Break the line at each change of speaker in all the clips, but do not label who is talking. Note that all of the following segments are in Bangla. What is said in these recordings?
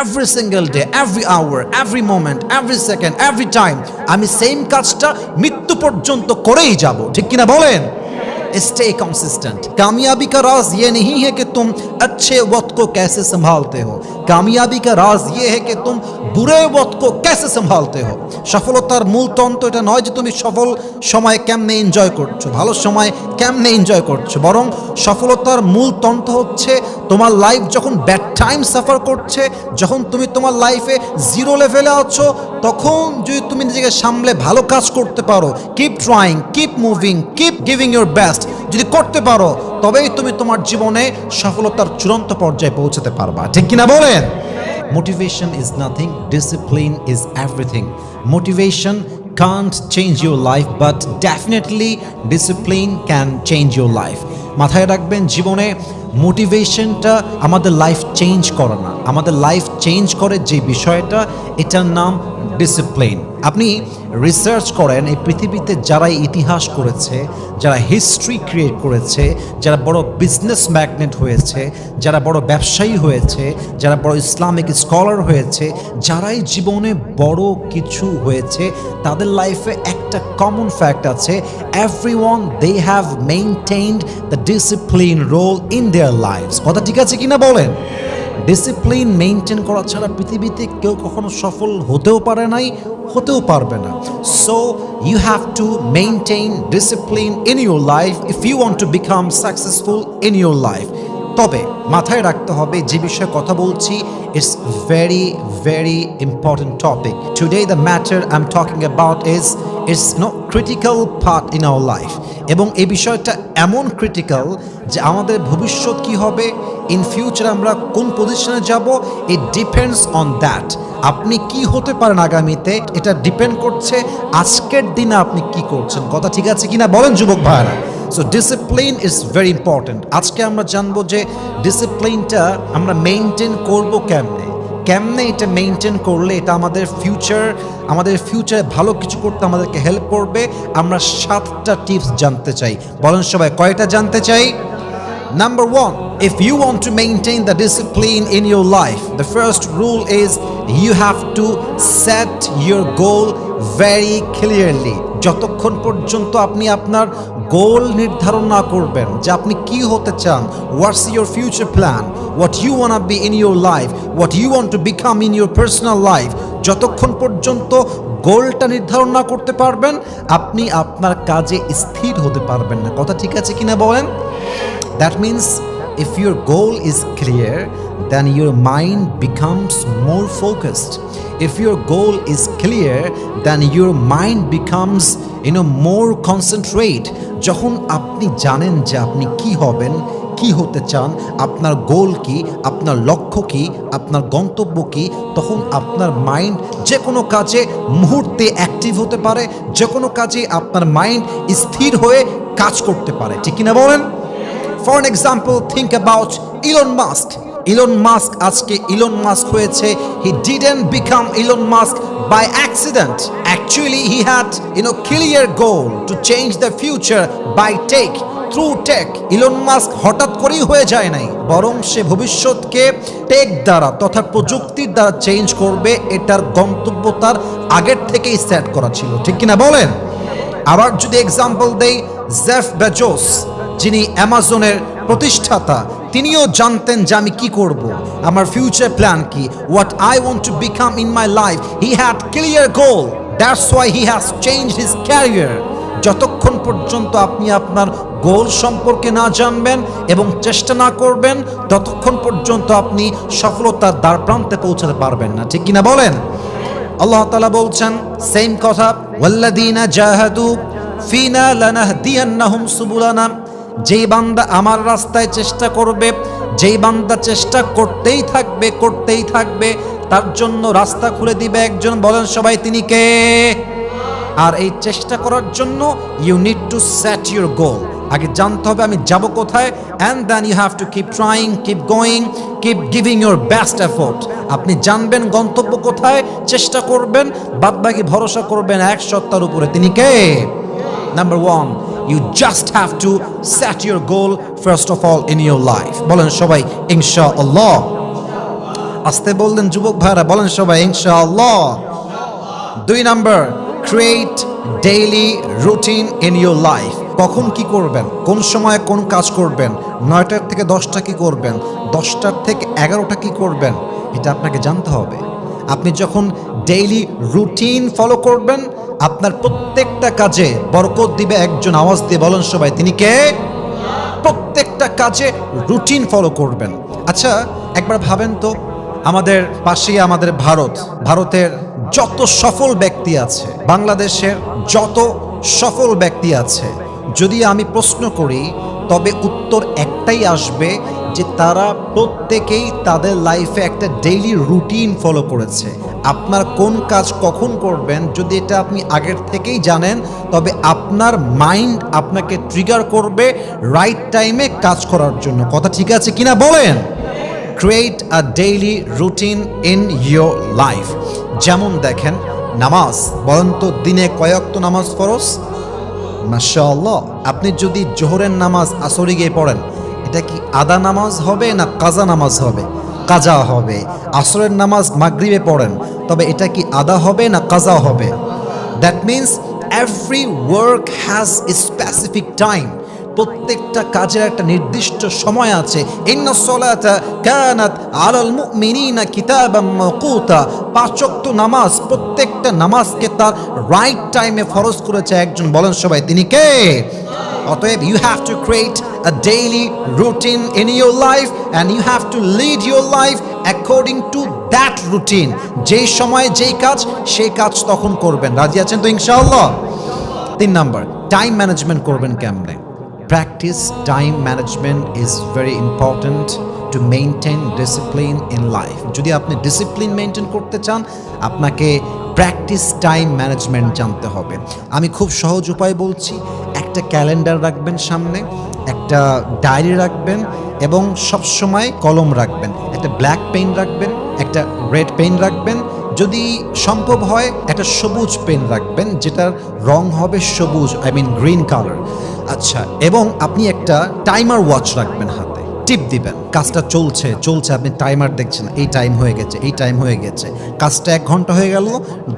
Every single day every hour every moment every second every time আমি সেম কাজটা মৃত্যু পর্যন্ত করেই যাব। ঠিক কিনা বলেন? स्टे कंसिस्टेंट कामयाबी का राज ये नहीं है कि तुम अच्छे वक्त को कैसे संभालते हो कामयाबी का राज ये है कि तुम बुरे वक्त को कैसे संभालते हो সফলতার মূল তন্ত্র এটা নয় যে তুমি সফল সময় কেমনে এনজয় করছো ভালো সময় কেমনে এনজয় করছো বরং সফলতার মূল তন্ত্র হচ্ছে তোমার লাইফ যখন ব্যাড টাইম সাফার করছে যখন তুমি তোমার লাইফে জিরো লেভেলে আছো তখন যদি তুমি নিজেকে সামলে ভালো কাজ করতে পারো keep trying keep moving keep giving your best যদি করতে পারো, তবেই তুমি তোমার জীবনে সফলতার চূড়ান্ত পর্যায়ে পৌঁছাতে পারবা। ঠিক কিনা বলেন? Motivation is nothing discipline is everything motivation can't change your life, but definitely discipline can change your life. মাথায় রাখবেন, জীবনে মোটিভেশনটা আমাদের লাইফ চেঞ্জ করে না। আমাদের লাইফ চেঞ্জ করে যে বিষয়টা, এটার নাম ডিসিপ্লিন আপনি রিসার্চ করেন, এই পৃথিবীতে যারা ইতিহাস করেছে, যারা হিস্ট্রি ক্রিয়েট করেছে, যারা বড় বিজনেস ম্যাগনেট হয়েছে, যারা বড় ব্যবসায়ী হয়েছে, যারা বড় ইসলামিক স্কলার হয়েছে, যারাই জীবনে বড় কিছু হয়েছে, তাদের লাইফে একটা কমন ফ্যাক্ট আছে every one they have maintained the discipline role in their life কথা ঠিক আছে কিনা বলেন? ডিসিপ্লিন মেনটেন করা ছাড়া পৃথিবীতে কেউ কখনো সফল হতেও পারে নাই, হতেও পারবে না। So you have to maintain discipline in your life if you want to become successful in your life তবে মাথায় রাখতে হবে, যে বিষয়ে কথা বলছি it's very very important topic today the matter I am talking about is it's no critical part in our life এবং এই বিষয়টা এমন ক্রিটিক্যাল যে আমাদের ভবিষ্যৎ কি হবে? ইন ফিউচার আমরা কোন পজিশনে যাব? ইট ডিপেন্ডস অন দ্যাট আপনি কি হতে পারেন আগামীতে? এটা ডিপেন্ড করছে আজকের দিনে আপনি কি করছেন। কথা ঠিক আছে কিনা? বলেন যুবক ভাইরা so discipline is very important আজকে আমরা জানব যে ডিসিপ্লিনটা আমরা মেনটেন করব কেমনে? কেমনে এটা মেনটেন করলে এটা আমাদের ফিউচার আমাদের ফিউচারে ভালো কিছু করতে আমাদেরকে হেল্প করবে? আমরা সাতটা টিপস জানতে চাই। বলেন সবাই, কয়টা জানতে চাই? Number one, if you want to maintain the discipline in your life, the first rule is you have to set your goal very clearly. যতক্ষণ পর্যন্ত আপনি আপনার গোল নির্ধারণ না করবেন যে আপনি কি হতে চান what's your future plan what you want be in your life what you want to become in your personal life যতক্ষণ পর্যন্ত গোলটা নির্ধারণ না করতে পারবেন আপনি আপনার কাজে স্থির হতে পারবেন না কথা ঠিক আছে কিনা বলেন That means if your goal is clear, then your mind becomes more focused. If your goal is clear, then your mind becomes you know more concentrate. যখন আপনি জানেন যে আপনি কি হবেন কি হতে চান আপনার গোল কি আপনার লক্ষ্য কি আপনার গন্তব্য কি তখন আপনার মাইন্ড যে কোনো কাজে মুহূর্তে অ্যাক্টিভ হতে পারে যে কোনো কাজে আপনার মাইন্ড স্থির হয়ে কাজ করতে পারে ঠিক কিনা বলেন for an example think about Elon Musk Elon Musk আজকে ইলন মাস্ক হয়েছে he didn't become Elon Musk by accident actually he had you know clear goal to change the future by tech through tech Elon Musk হঠাৎ করেই হয়ে যায় নাই, বরং সে ভবিষ্যৎকে টেক দ্বারা তথা প্রযুক্তির দ্বারা চেঞ্জ করবে, এটার গন্তব্য তার আগের থেকেই সেট করা ছিল। ঠিক কিনা বলেন? আবার যদি এক্সাম্পল দেই জেফ বেজোস যিনি অ্যামাজনের প্রতিষ্ঠাতা, তিনিও জানতেন যে আমি কি করব। আমার ফিউচার প্ল্যান কি? What I want to become in my life he had clear goal that's why he has change his career যতক্ষণ পর্যন্ত আপনি আপনার গোল সম্পর্কে না জানবেন এবং চেষ্টা না করবেন, ততক্ষণ পর্যন্ত আপনি সফলতার দ্বার প্রান্তে পৌঁছাতে পারবেন না। ঠিক কিনা বলেন? আল্লাহ তালা বলছেন সেম কথা ওয়াল্লাদিনা জাহাদু ফিনা লানাহদিয়ান্নাহুম সুবুলানা যেই বান্দা আমার রাস্তায় চেষ্টা করবে, যেই বান্দা চেষ্টা করতেই থাকবে করতেই থাকবে, তার জন্য রাস্তা খুলে দিবে একজন। বলেন সবাই, তিনি কে? আর এই চেষ্টা করার জন্য you need to set your goal আগে জানতে হবে আমি যাব কোথায় and then you have to keep trying keep going keep giving your best effort আপনি জানবেন গন্তব্য কোথায়, চেষ্টা করবেন, বাদবাকি ভরসা করবেন এক সত্তার উপরে। তিনি কে? Number one you just have to set your goal first of all in your life বলেন সবাই ইনশা আল্লাহ আসতে বললেন যুবক ভাইরা, বলেন সবাই, ইনশাআল্লাহ। দুই number create daily routine in your life কখন কি করবেন? কোন সময় কোন কাজ করবেন? নয়টার থেকে দশটা কি করবেন? দশটার থেকে এগারোটা কি করবেন? এটা আপনাকে জানতে হবে। আপনি যখন ডেইলি রুটিন ফলো করবেন আপনার প্রত্যেকটা কাজে বরকত দিবে একজন আওয়াজ দিয়ে বলেন সবাই, তিনি কে? প্রত্যেকটা কাজে রুটিন ফলো করবেন। আচ্ছা একবার ভাবেন তো, আমাদের পাশেই আমাদের ভারত, ভারতের যত সফল ব্যক্তি আছে, বাংলাদেশের যত সফল ব্যক্তি আছে, যদি আমি প্রশ্ন করি, তবে উত্তর একটাই আসবে যে তারা প্রত্যেকেই তাদের লাইফে একটা ডেইলি রুটিন ফলো করেছে। আপনার কোন কাজ কখন করবেন, যদি এটা আপনি আগের থেকেই জানেন, তবে আপনার মাইন্ড আপনাকে ট্রিগার করবে রাইট টাইমে কাজ করার জন্য। কথা ঠিক আছে কিনা বলেন? Create a daily routine in your life যেমন দেখেন, নামাজ, বলেন তো দিনে কয়েকত নামাজ ফরজ? মাশাআল্লাহ, আপনি যদি জোহরের নামাজ আসরে গিয়ে পড়েন, এটা কি আদা নামাজ হবে না কাজা নামাজ হবে? কাজা হবে। আসরের নামাজ মাগরিবে পড়েন। তবে এটা কি আদা হবে না কাজা হবে? That means every work has specific time প্রত্যেকটা কাজের একটা নির্দিষ্ট সময় আছে। নামাজ, প্রত্যেকটা নামাজকে তার রাইট টাইমে ফরজ করেছে একজন। বলেন সবাই, তিনি কে? অতএব you have to create a daily routine in your life and you have to lead your life according to that routine যেই সময়ে যেই কাজ, সেই কাজ তখন করবেন। রাজি আছেন তো ইনশাআল্লাহ? তিন নাম্বার টাইম ম্যানেজমেন্ট করবেন কেমনে? Practice time management is very important to maintain discipline in life যদি আপনি ডিসিপ্লিন মেনটেন করতে চান, আপনাকে প্র্যাকটিস টাইম ম্যানেজমেন্ট জানতে হবে। আমি খুব সহজ উপায় বলছি, একটা ক্যালেন্ডার রাখবেন সামনে, একটা ডায়েরি রাখবেন এবং সবসময় কলম রাখবেন, একটা ব্ল্যাক পেন রাখবেন, একটা রেড পেন রাখবেন। যদি সম্ভব হয়, একটা সবুজ পেন রাখবেন, যেটার রং হবে সবুজ, আই মিন গ্রিন কালার। আচ্ছা এবং আপনি একটা টাইমার ওয়াচ রাখবেন হাতে। টিপ দিবেন, কাজটা চলছে চলছে, আপনি টাইমার দেখছেন, এই টাইম হয়ে গেছে, এই টাইম হয়ে গেছে। কাজটা এক ঘণ্টা হয়ে গেল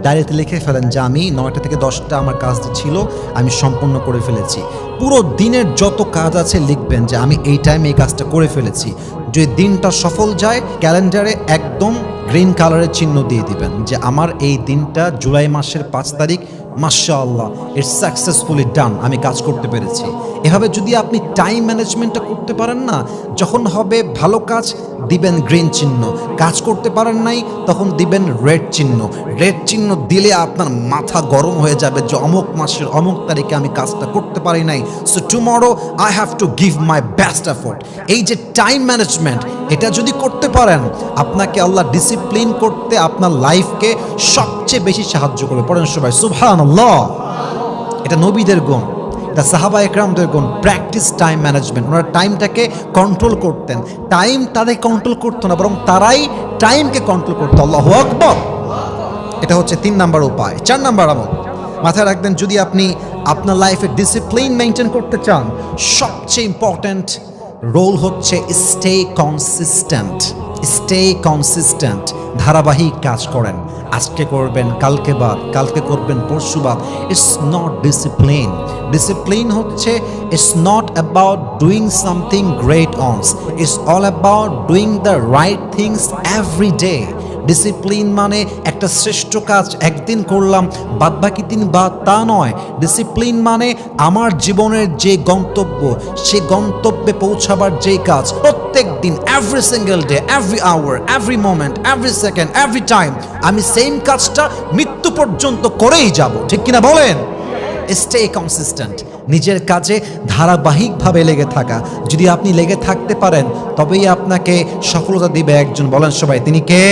ডায়েরিতে লিখে ফেলেন যে আমি নয়টা থেকে দশটা আমার কাজ ছিল, আমি সম্পূর্ণ করে ফেলেছি। পুরো দিনের যত কাজ আছে লিখবেন যে আমি এই টাইমে এই কাজটা করে ফেলেছি। যদি দিনটা সফল যায়, ক্যালেন্ডারে একদম গ্রিন কালারের চিহ্ন দিয়ে দিবেন যে আমার এই দিনটা জুলাই মাসের পাঁচ তারিখ মাসা আল্লাহ ইটস সাকসেসফুলি ডান আমি কাজ করতে পেরেছি। এভাবে যদি আপনি টাইম ম্যানেজমেন্টটা করতে পারেন না, যখন হবে ভালো কাজ, দিবেন গ্রিন চিহ্ন। কাজ করতে পারেন নাই, তখন দিবেন রেড চিহ্ন। রেড চিহ্ন দিলে আপনার মাথা গরম হয়ে যাবে যে অমুক মাসের অমুক তারিখে আমি কাজটা করতে পারি নাই। So tomorrow I have to give my best effort এই যে টাইম ম্যানেজমেন্ট এটা যদি করতে পারেন, আপনাকে আল্লাহ ডিসিপ্লিন করতে আপনার লাইফকে সবচেয়ে বেশি সাহায্য করবে। পড়েন সবাই সুভান এটা নবীদের গুণ, এটা সাহাবা একরামদের গুণ প্র্যাকটিস টাইম ম্যানেজমেন্ট ওনারা টাইমটাকে কন্ট্রোল করতেন। টাইম তাদের কন্ট্রোল করতো না, বরং তারাই টাইমকে কন্ট্রোল করতো। আল্লাহ আকবর। এটা হচ্ছে তিন নাম্বার উপায়। চার নাম্বার আমল। মাথায় রাখবেন, যদি আপনি আপনার লাইফে ডিসিপ্লিন মেনটেন করতে চান, সবচেয়ে ইম্পর্ট্যান্ট রোল হচ্ছে স্টে কনসিস্টেন্ট স্টে কনসিস্টেন্ট ধারাবাহিক কাজ করেন। আজকে করবেন, কালকে বাদ, কালকে করবেন, পরশু বাদ। ইটস নট ডিসিপ্লিন ডিসিপ্লিন হচ্ছে it's not about doing something great once it's all about doing the right things every day discipline মানে একটা শ্রেষ্ঠ কাজ একদিন করলাম বাদ বাকি দিন বা তা নয়। ডিসিপ্লিন মানে আমার জীবনের যে গন্তব্য, সে গন্তব্যে পৌঁছাবার যে কাজ। প্রত্যেক দিন every single day every hour every moment every second every time আমি সেম কাজটা মৃত্যু পর্যন্ত করেই যাব। ঠিক কিনা বলেন? স্টে কনসিস্টেন্ট নিজের কাজে ধারাবাহিকভাবে লেগে থাকা। যদি আপনি লেগে থাকতে পারেন, তবেই আপনাকে সফলতা দিবে একজন। বলেন সবাই, তিনি কে?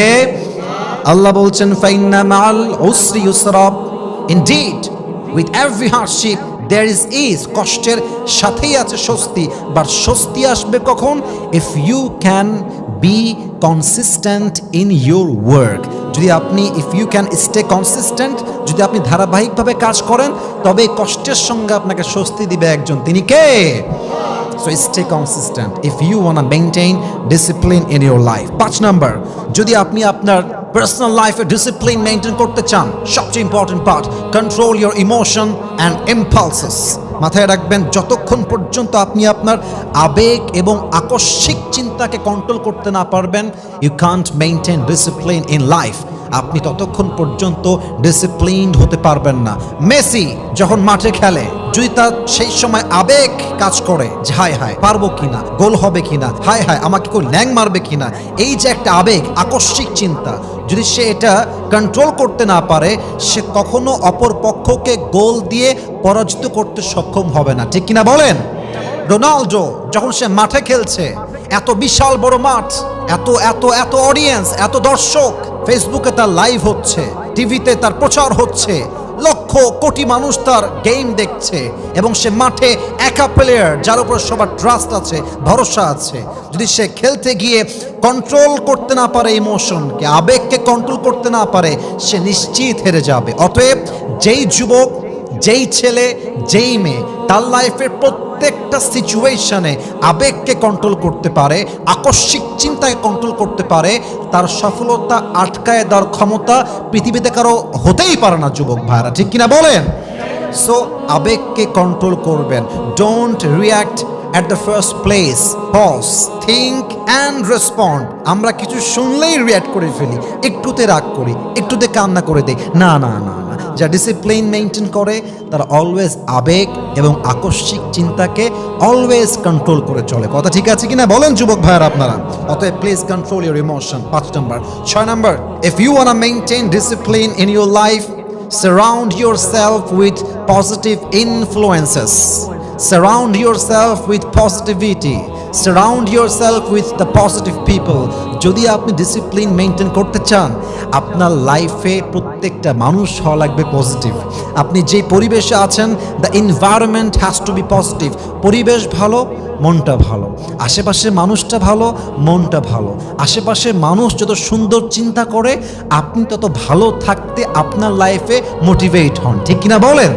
আল্লাহ বলছেন, ফাইন্না মাল did indeed with every hardship there is ease কষ্টের সাথেই আছে স্বস্তি বাট স্বস্তি আসবে কখন? If you can be consistent in your work যদি আপনি if you can stay consistent যদি আপনি ধারাবাহিকভাবে কাজ করেন, তবে কষ্টের সঙ্গে আপনাকে স্বস্তি দিবে একজন। তিনি কে? So stay consistent if you want maintain discipline in your life পাঁচ নাম্বার যদি আপনি আপনার পার্সোনাল লাইফে ডিসিপ্লিন মেনটেন করতে চান, সবচেয়ে important part control your emotion and impulses মাথায় রাখবেন, যতক্ষণ পর্যন্ত আপনি আপনার আবেগ এবং আকস্মিক চিন্তাকে কন্ট্রোল করতে না পারবেন you can't maintain discipline in life আপনি ততক্ষণ পর্যন্ত ডিসিপ্লিনড হতে পারবেন না। মেসি যখন মাঠে খেলে যদি তার সেই সময় আবেগ কাজ করে যে, হায় হায়, পারব কিনা? গোল হবে কিনা? হায় হায়, আমাকে কেউ ল্যাং মারবে কিনা? এই যে একটা আবেগ, আকস্মিক চিন্তা। যদি সে এটা কন্ট্রোল করতে না পারে, সে কখনো অপর পক্ষকে গোল দিয়ে পরাজিত করতে সক্ষম হবে না। ঠিক কিনা বলেন? রোনাল্ডো যখন সে মাঠে খেলছে, এত বিশাল বড় মাঠ, এত এত এত অডিয়েন্স এত দর্শক ফেসবুকে তার লাইভ হচ্ছে টিভিতে তার প্রচার হচ্ছে লক্ষ কোটি মানুষ তার গেম দেখছে এবং সে মাঠে একা প্লেয়ার যার উপর সবার ট্রাস্ট আছে, ভরসা আছে। যদি সে খেলতে গিয়ে কন্ট্রোল করতে না পারে ইমোশনকে আবেগকে কন্ট্রোল করতে না পারে, সে নিশ্চিত হেরে যাবে। অতএব যেই যুবক, যেই ছেলে, যেই মেয়ে, তার লাইফের প্রত্যেকটা সিচুয়েশনে আবেগকে কন্ট্রোল করতে পারে, আকস্মিক চিন্তাকে কন্ট্রোল করতে পারে, তার সফলতা আটকায় দেওয়ার ক্ষমতা পৃথিবীতে কারও হতেই পারে না, যুবক ভাইরা ঠিক কিনা বলেন? সো আবেগকে কন্ট্রোল করবেন। Don't react at the first place pause think and respond আমরা কিছু শুনলেই রিয়াক্ট করে ফেলি। একটুতে রাগ করি, একটুতে কান্না করে দেই। না না না। যা ডিসিপ্লিন মেনটেন করে, তারা অলওয়েজ আবেগ এবং আকস্মিক চিন্তাকে অলওয়েজ কন্ট্রোল করে চলে। কথা ঠিক আছে কিনা? বলেন যুবক ভাইয়ার আপনারা। অতএব প্লিজ কন্ট্রোল ইউর ইমোশন পাঁচ নম্বর। ছয় number if you want maintain discipline in your life surround yourself with positive influences surround yourself with positivity surround yourself with the positive people. যদি আপনি ডিসিপ্লিন মেনটেন করতে চান, আপনার লাইফে প্রত্যেকটা মানুষ হওয়া লাগবে পজিটিভ আপনি যে পরিবেশে আছেন the environment has to be positive পরিবেশ ভালো, মনটা ভালো। আশেপাশের মানুষটা ভালো, মনটা ভালো। আশেপাশের মানুষ যত সুন্দর চিন্তা করে, আপনি তত ভালো থাকতে আপনার লাইফে মোটিভেট হন। ঠিক কিনা বলেন?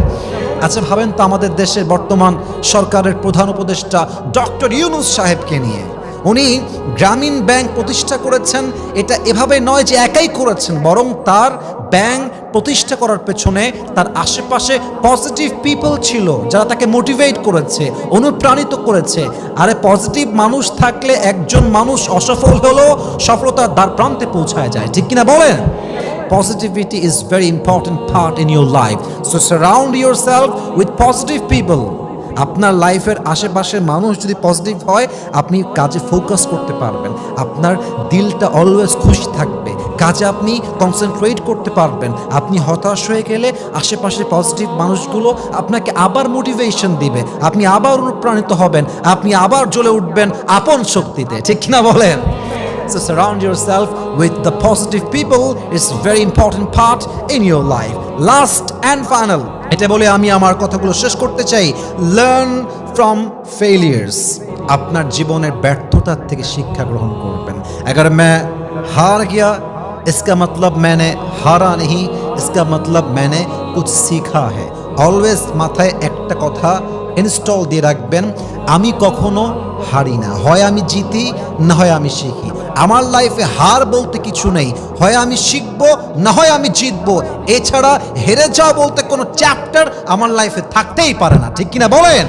আচ্ছা ভাবেন তো আমাদের দেশের বর্তমান সরকারের প্রধান উপদেষ্টা ডক্টর ইউনুস সাহেবকে নিয়ে। উনি গ্রামীণ ব্যাংক প্রতিষ্ঠা করেছেন, এটা এভাবে নয় যে একাই করেছেন, বরং তার ব্যাংক প্রতিষ্ঠা করার পেছনে তার আশেপাশে পজিটিভ পিপল ছিল, যারা তাকে মোটিভেট করেছে, অনুপ্রাণিত করেছে। আরে পজিটিভ মানুষ থাকলে একজন মানুষ অসফল হলেও সফলতার দ্বার প্রান্তে পৌঁছায় যায়, ঠিক কিনা বলেন? Positivity is very important part in your life. So surround yourself with positive people. আপনার লাইফের আশেপাশের মানুষ যদি পজিটিভ হয়, আপনি কাজে ফোকাস করতে পারবেন। আপনার দিলটা অলওয়েজ খুশি থাকবে। কাজে আপনি কনসেন্ট্রেট করতে পারবেন। আপনি হতাশ হয়ে গেলে আশেপাশে পজিটিভ মানুষগুলো আপনাকে আবার মোটিভেশন দিবে। আপনি আবার অনুপ্রাণিত হবেন। আপনি আবার জ্বলে উঠবেন আপন শক্তিতে। ঠিক কিনা বলেন? So surround yourself with the positive people is very important part in your life. Last and final. এটা বলে আমি আমার কথাগুলো শেষ করতে চাই লার্ন ফ্রম ফেলিয়ার্স আপনার জীবনের ব্যর্থতার থেকে শিক্ষা গ্রহণ করবেন अगर मैं हार गया इसका मतलब मैंने हारा नहीं इसका मतलब मैंने कुछ सीखा है অলওয়েজ মাথায় একটা কথা ইনস্টল দিয়ে রাখবেন আমি কখনো হারি না হয় আমি জিতি না হয় আমি শিখি আমার লাইফে হার বলতে কিছু নেই। হয় আমি শিখব, না হয় আমি জিতবো। এছাড়া হেরে যাওয়া বলতে কোনো চ্যাপ্টার আমার লাইফে থাকতেই পারে না। ঠিক কিনা বলেন?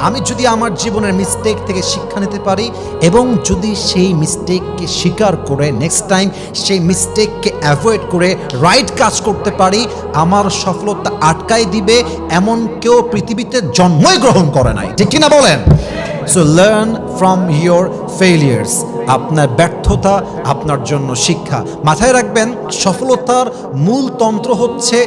আমি যদি আমার জীবনের মিস্টেক থেকে শিক্ষা নিতে পারি এবং যদি সেই মিস্টেককে স্বীকার করে নেক্সট টাইম সেই মিস্টেককে অ্যাভয়েড করে রাইট কাজ করতে পারি, আমার সফলতা আটকাই দিবে, এমন কেউ পৃথিবীতে জন্মই গ্রহণ করে নাই। ঠিক কিনা বলেন? so learn from your failures আপনার ব্যর্থতা আপনার জন্য শিক্ষা মাথায় রাখবেন সফলতার মূল তন্ত্র হচ্ছে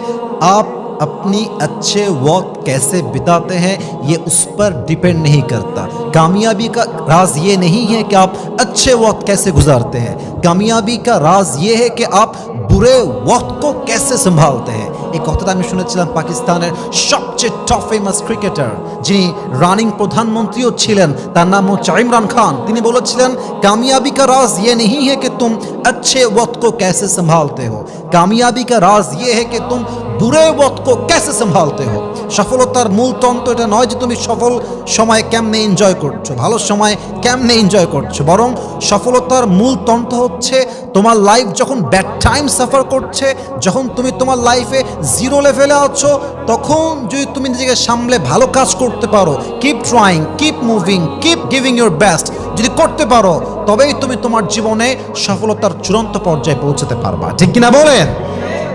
আপ अपनी अच्छे वक्त कैसे बिताते हैं ये उस पर डिपेंड नहीं करता कामयाबी का राज ये नहीं है कि आप अच्छे वक्त कैसे गुजारते हैं कामयाबी का राज ये है कि आप বুড়ে ওয়াক্ত কো কেসে সম্ভালতে হ্যাঁ এই কথাটা আমি শুনেছিলাম পাকিস্তানের সবচেয়ে টপ ফেমাস ক্রিকেটার যিনি রানিং প্রধানমন্ত্রীও ছিলেন তার নাম হচ্ছে ইমরান খান তিনি বলেছিলেন कामयाबी का राज ये नहीं है कि तुम अच्छे वक्त को कैसे संभालते हो कामयाबी का राज ये है कि तुम बुरे वक्त को कैसे संभालते हो সফলতার মূল তন্ত্র এটা নয় যে তুমি সফল সময় কেমনে এনজয় করছো ভালো সময় কেমনে এনজয় করছো বরং সফলতার মূল তন্ত্র হচ্ছে তোমার লাইফ যখন ব্যাড টাইম সাফার করছে যখন তুমি তোমার লাইফে জিরো লেভেলে আছো তখন যদি তুমি নিজেকে সামলে ভালো কাজ করতে পারো keep trying keep moving keep giving your best যদি করতে পারো তবেই তুমি তোমার জীবনে সফলতার চূড়ান্ত পর্যায়ে পৌঁছাতে পারবা ঠিক কিনা বলেন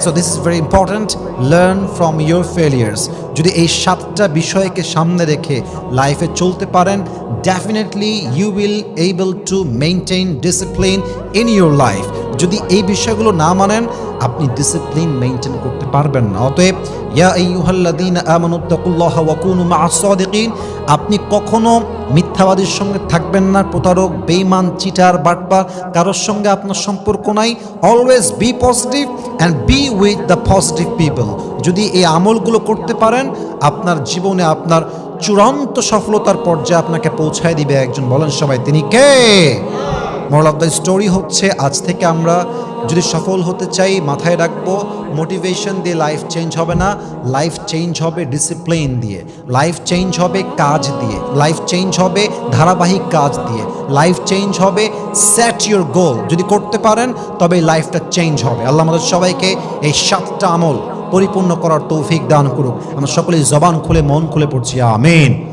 So this is very important learn from your failures যদি এই সাতটা বিষয়কে সামনে রেখে লাইফে চলতে পারেন definitely you will able to maintain discipline in your life যদি এই বিষয়গুলো না মানেন, আপনি ডিসিপ্লিন মেনটেন করতে পারবেন না। অতএব, ইয়া আইয়ুহাল্লাযীনা আমানুত্তাকুল্লাহা ওয়া কুনু মা'আস আপনি কখনো মিথ্যাবাদীর সঙ্গে থাকবেন না, প্রতারক বেইমান চিটার বাটপার কারোর সঙ্গে আপনার সম্পর্ক নাই। Always be positive and be with the positive people যদি এই আমলগুলো করতে পারেন, আপনার জীবনে আপনার চূড়ান্ত সফলতার পর্যায়ে আপনাকে পৌঁছায় দিবে একজন। বলেন সবাই, তিনি কে? মোরাল অফ দ্য স্টোরি হচ্ছে, আজ থেকে আমরা যদি সফল হতে চাই, মাথায় রাখব মোটিভেশন দিয়ে লাইফ চেঞ্জ হবে না। লাইফ চেঞ্জ হবে ডিসিপ্লিন দিয়ে। লাইফ চেঞ্জ হবে কাজ দিয়ে। লাইফ চেঞ্জ হবে ধারাবাহিক কাজ দিয়ে। লাইফ চেঞ্জ হবে সেট ইউর গোল যদি করতে পারেন, তবে লাইফটা চেঞ্জ হবে। আল্লাহ আমাদের সবাইকে এই সাতটা আমল পরিপূর্ণ করার তৌফিক দান করুক। আমরা সকলেই জবান খুলে, মন খুলে পড়ছি, আমিন।